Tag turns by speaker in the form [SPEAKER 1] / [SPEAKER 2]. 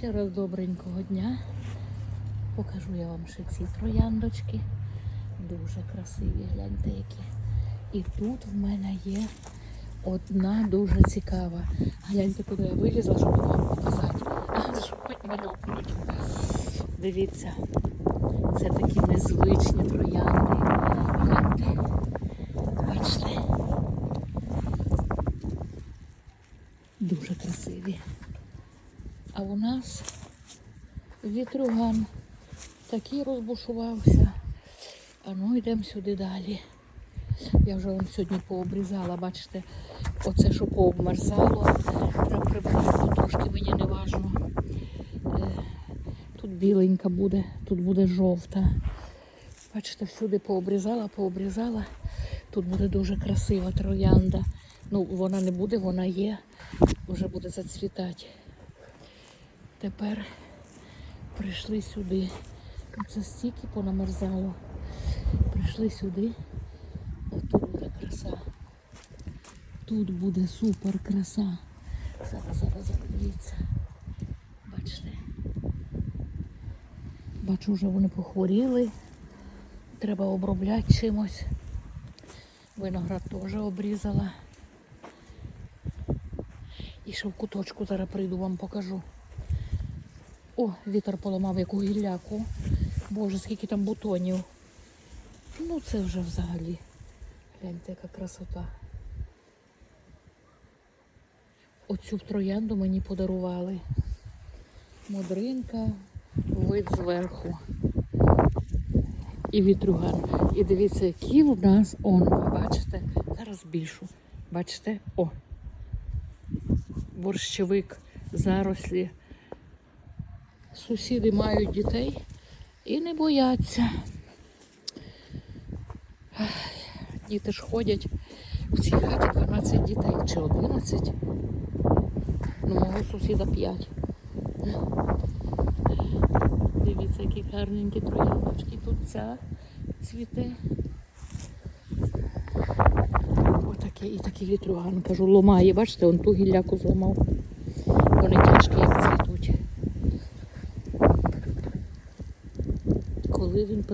[SPEAKER 1] Ще раз добренького дня. Покажу я вам ще ці трояндочки. Дуже красиві, гляньте які. І тут в мене є одна дуже цікава. Гляньте, куди я вилізла, щоб вам показати. Щоб хоч мене. Дивіться, це такі незвичні троянди. Гляньте. Бачите? Дуже красиві. А у нас вітрюган такий розбушувався. А ну йдемо сюди далі. Я вже вам сьогодні пообрізала, бачите, оце, що пообмерзало. Треба прибрати трошки, мені не важно. Е, Тут біленька буде, тут буде жовта. Бачите, всюди пообрізала, пообрізала. Тут буде дуже красива троянда. Ну, вона не буде, вона є. Вже буде зацвітати. Тепер прийшли сюди. Це стільки понамерзало. Прийшли сюди. Отут буде краса. Тут буде супер краса. Зараз, зараз, зараз, дивіться. Бачите? Бачу, вже вони похворіли. Треба обробляти чимось. Виноград теж обрізала. І ще в куточку зараз прийду, вам покажу. О, вітер поламав яку гілляку. Боже, скільки там бутонів. Ну це вже взагалі. Гляньте, яка красота. Оцю троянду мені подарували. Модринка, вид зверху. І вітрюган. І дивіться, які в нас он. Бачите? Зараз більшу. Бачите? О! борщовик, зарослі. Сусіди мають дітей і не бояться. Діти ж ходять. В цій хаті 12 дітей чи 11. Ну, мого сусіда 5. Дивіться, які гарненькі трояндочки. Тут ця цвіте. Отаке і такий вітрюган, кажу, ломає. Бачите, он ту гілляку зламав. Вони тяжкі, як цвітуть. Коли він?